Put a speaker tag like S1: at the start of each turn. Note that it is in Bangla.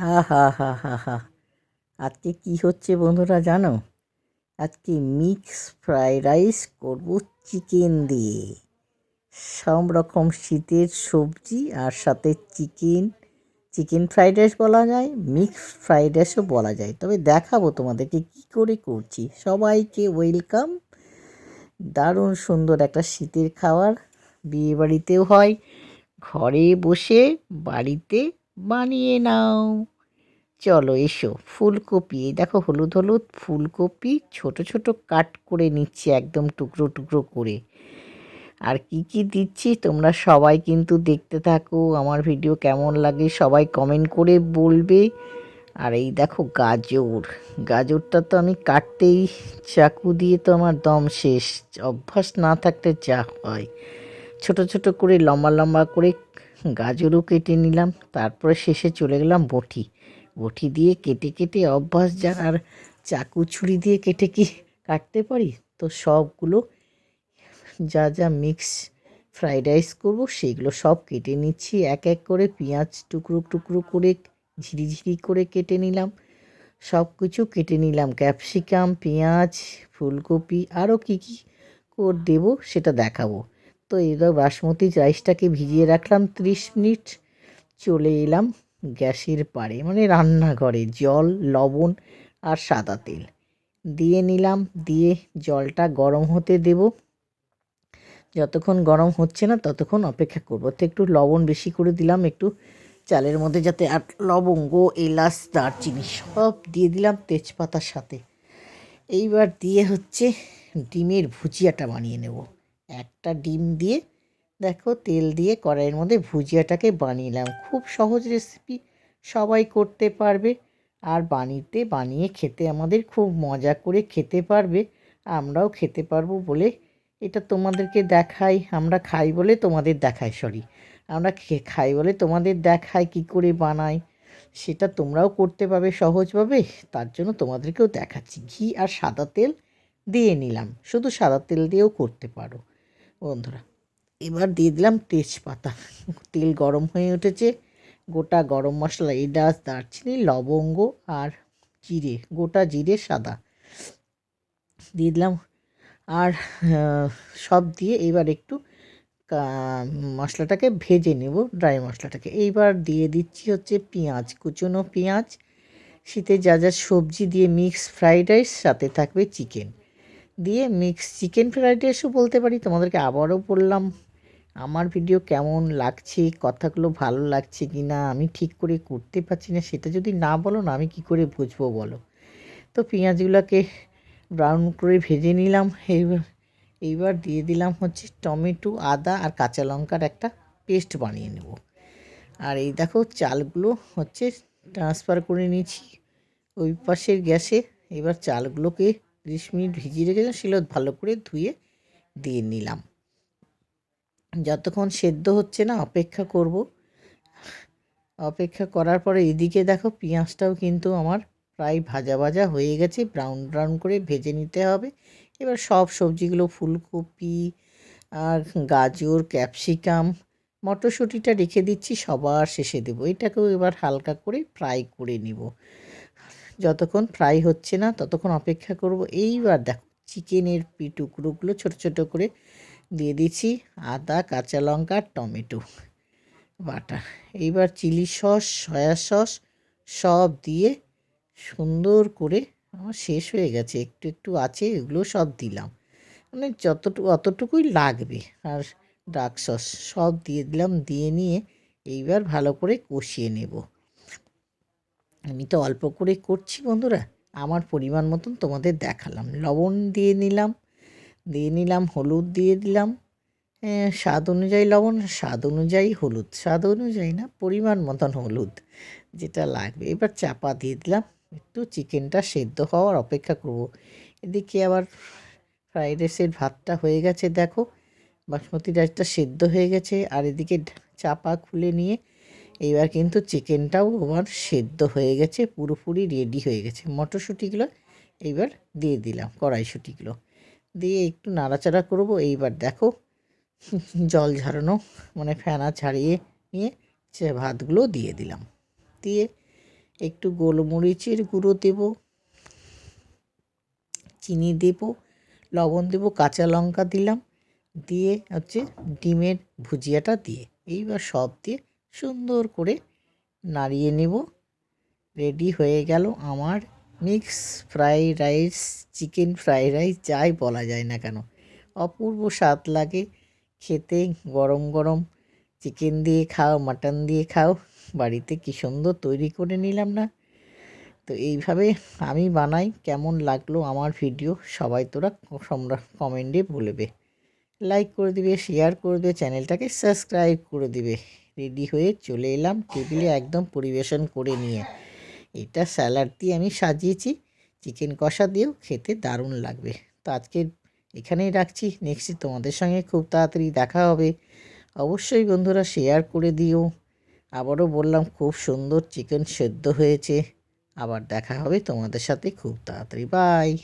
S1: হা হা হা হা হা। আজকে কি হচ্ছে বন্ধুরা জানো? আজকে মিক্স ফ্রাইড রাইস করব চিকেন দিয়ে। সব রকম শীতের সবজি আর সাথে চিকেন চিকেন ফ্রাইড রাইস বলা যায়, মিক্স ফ্রাইড রাইসও বলা যায়। তবে দেখাবো তোমাদেরকে কি করে করছি। সবাইকে ওয়েলকাম। দারুণ সুন্দর একটা শীতের খাবার। বিয়ে বাড়িতেও হয়, ঘরে বসে, বাড়িতে বানিয়ে নাও। চলো এসো, ফুলকপি, এই দেখো হলুদ হলুদ ফুলকপি ছোট ছোট কাট করে নিচ্ছি একদম টুকরো টুকরো করে। আর কি কি দিচ্ছি তোমরা সবাই কিন্তু দেখতে থাকো, আমার ভিডিও কেমন লাগে সবাই কমেন্ট করে বলবে। আর এই দেখো গাজর, গাজরটা তো আমি কাটতেই, চাকু দিয়ে তো আমার দম শেষ, অভ্যাস না থাকতে যা হয়। ছোট ছোট করে লম্বা লম্বা করে গাজরও কেটে নিলাম, তারপরে শেষে চলে গেলাম বটি। বটি দিয়ে কেটে কেটে অভ্যাস যার, আর চাকু ছুরি দিয়ে কেটে কি কাটতে পারি? তো সবগুলো যা যা মিক্স ফ্রাইড রাইস করব, সেগুলো সব কেটে নিচ্ছি। এক এক করে পেঁয়াজ টুকরো টুকরো করে ঝিরিঝিরি করে কেটে নিলাম। সব কিছু কেটে নিলাম। ক্যাপসিকাম পেঁয়াজ, ফুলকপি, আরও কী কী করে দেবো সেটা দেখাবো। তো এবার বাসমতি রাইসটাকে ভিজিয়ে রাখলাম ত্রিশ মিনিট। চলে এলাম গ্যাসের পাড়ে মানে রান্নাঘরে। জল, লবণ আর সাদা তেল দিয়ে নিলাম। দিয়ে জলটা গরম হতে দেব। যতক্ষণ গরম হচ্ছে না ততক্ষণ অপেক্ষা করব। তো একটু লবণ বেশি করে দিলাম, একটু চালের মধ্যে যাতে আর লবঙ্গ, এলাচ, দারচিনি সব দিয়ে দিলাম তেজপাতার সাথে। এইবার দিয়ে হচ্ছে ডিমের ভুজিয়াটা বানিয়ে নেব। একটা ডিম দিয়ে, দেখো তেল দিয়ে কড়াইয়ের মধ্যে ভুজিয়াটাকে বানিয়ে নিলাম। খুব সহজ রেসিপি সবাই করতে পারবে। আর বানিতে বানিয়ে খেতে আমাদের খুব মজা করে খেতে পারবে। আমরাও খেতে পারব বলে এটা তোমাদেরকে দেখাই, আমরা খাই বলে তোমাদের দেখাই সরি আমরা খাই বলে তোমাদের দেখাই কি করে বানাই। সেটা তোমরাও করতে পারবে সহজভাবে, তার জন্য তোমাদেরকেও দেখাচ্ছি। ঘি আর সাদা তেল দিয়ে নিলাম। শুধু সাদা তেল দিয়েও করতে পারো। বন্ধুরা, এবার দিয়ে দিলাম তেজপাতা। তেল গরম হয়ে উঠেছে, গোটা গরম মশলা, এলাচ, দারচিনি, লবঙ্গ আর জিরে, গোটা জিরে, সাদা দিয়ে দিলাম। আর সব দিয়ে এবার একটু মশলাটাকে ভেজে নেব ড্রাই মশলাটাকে। এইবার দিয়ে দিচ্ছি হচ্ছে পেঁয়াজ, কুচনো পেঁয়াজ। শীতে যা যা সবজি দিয়ে মিক্স ফ্রাইড রাইস সাথে থাকবে চিকেন দিয়ে মিক্স চিকেন ফ্রাইড রাইসও বলতে পারি। তোমাদেরকে আবারও বললাম, আমার ভিডিও কেমন লাগছে, কথাগুলো ভালো লাগছে কি না আমি ঠিক করে করতে পারছি না, সেটা যদি না বলো না, আমি কি করে বুঝব বলো? তো পেঁয়াজগুলোকে ব্রাউন করে ভেজে নিলাম, এইবার এইবার দিয়ে দিলাম হচ্ছে টমেটো, আদা আর কাঁচা লঙ্কার একটা পেস্ট বানিয়ে নেব। আর এই দেখো চালগুলো হচ্ছে ট্রান্সফার করে নিয়েছি, ওই পাশের গ্যাসে, এবার চালগুলোকে তিরিশ মিনিট ভিজিয়ে রেখেছিলাম সেগুলো ভালো করে ধুয়ে দিয়ে নিলাম। যতক্ষণ সেদ্ধ হচ্ছে না, অপেক্ষা করব। অপেক্ষা করার পরে এদিকে দেখো পেঁয়াজটাও কিন্তু আমার প্রায় ভাজা ভাজা হয়ে গেছে ব্রাউন ব্রাউন করে ভেজে নিতে হবে। এবার সব সবজিগুলো, ফুলকপি আর গাজর, ক্যাপসিকাম, মটরশুঁটিটা রেখে দিচ্ছি, সবার শেষে দেবো। এটাকেও এবার হালকা করে ফ্রাই করে নিব। যতক্ষণ ফ্রাই হচ্ছে না, ততক্ষণ অপেক্ষা করব। এইবার দেখো চিকেনের টুকরোগুলো ছোটো ছোটো করে দিয়ে দিচ্ছি। আদা, কাঁচা লঙ্কা, টমেটো বাটা এইবার চিলি সস সয়া সস সব দিয়ে সুন্দর করে, আমার শেষ হয়ে গেছে, একটু একটু আছে, এগুলো সব দিলাম। মানে যতটুকু অতটুকুই লাগবে। আর ডার্ক সস সব দিয়ে দিলাম, দিয়ে নিয়ে এইবার ভালো করে কষিয়ে নেব। আমি তো অল্প করে করছি বন্ধুরা। আমার পরিমাণ মতন তোমাদের দেখালাম। লবণ দিয়ে নিলাম দিয়ে নিলাম, হলুদ দিয়ে দিলাম। স্বাদ অনুযায়ী লবণ, স্বাদ অনুযায়ী হলুদ। স্বাদ অনুযায়ী না, পরিমাণ মতন হলুদ যেটা লাগবে। এবার চাপা দিয়ে দিলাম। একটু চিকেনটা সেদ্ধ হওয়ার অপেক্ষা করব। এদিকে আবার ফ্রাইড রাইসের ভাতটা হয়ে গেছে, দেখো। বাসমতি রাইসটা সেদ্ধ হয়ে গেছে। আর এদিকে চাপা খুলে নিয়ে এইবার কিন্তু চিকেনটাও আমার সেদ্ধ হয়ে গেছে, পুরোপুরি রেডি হয়ে গেছে। মটরশুঁটিগুলো এইবার দিয়ে দিলাম, কড়াইশুঁটিগুলো। দিয়ে একটু নাড়াচাড়া করব, এইবার দেখো জল ঝরানো মানে ফেনা ছাড়িয়ে নিয়ে সে ভাতগুলো দিয়ে দিলাম। দিয়ে একটু গোলমরিচের গুঁড়ো দেব, চিনি দেব, লবণ দেব, কাঁচা লঙ্কা দিলাম, দিয়ে হচ্ছে ডিমের ভুজিয়াটা দিয়ে, এইবার সব দিয়ে সুন্দর করে নাড়িয়ে নেব। রেডি হয়ে গেল আমার mix fried rice, chicken fried rice, যাই বলা যায় না কেন। অপূর্ব স্বাদ লাগে। খেতে গরম গরম। চিকেন দিয়ে খাও, মাটন দিয়ে খাও। বাড়িতে কি সুন্দর তৈরি করে নিলাম না? তো এইভাবে আমি বানাই। কেমন লাগল আমার ভিডিও সবাই তোরা কমেন্টে বলবে। লাইক করে দিবে, শেয়ার করে দেবে, চ্যানেলটাকে সাবস্ক্রাইব করে দিবে। রেডি হয়ে চলে এলাম টেবিলে একদম পরিবেশন করে নিয়ে। এটা স্যালাড দিয়ে আমি সাজিয়েছি। চিকেন কষা দিয়েও খেতে দারুণ লাগবে। তো আজকে এখানেই রাখছি। নেক্সট তোমাদের সঙ্গে খুব তাড়াতাড়ি দেখা হবে। অবশ্যই বন্ধুরা শেয়ার করে দিও। আবারও বললাম, খুব সুন্দর চিকেন সেদ্ধ হয়েছে। আবার দেখা হবে তোমাদের সাথে খুব তাড়াতাড়ি। বাই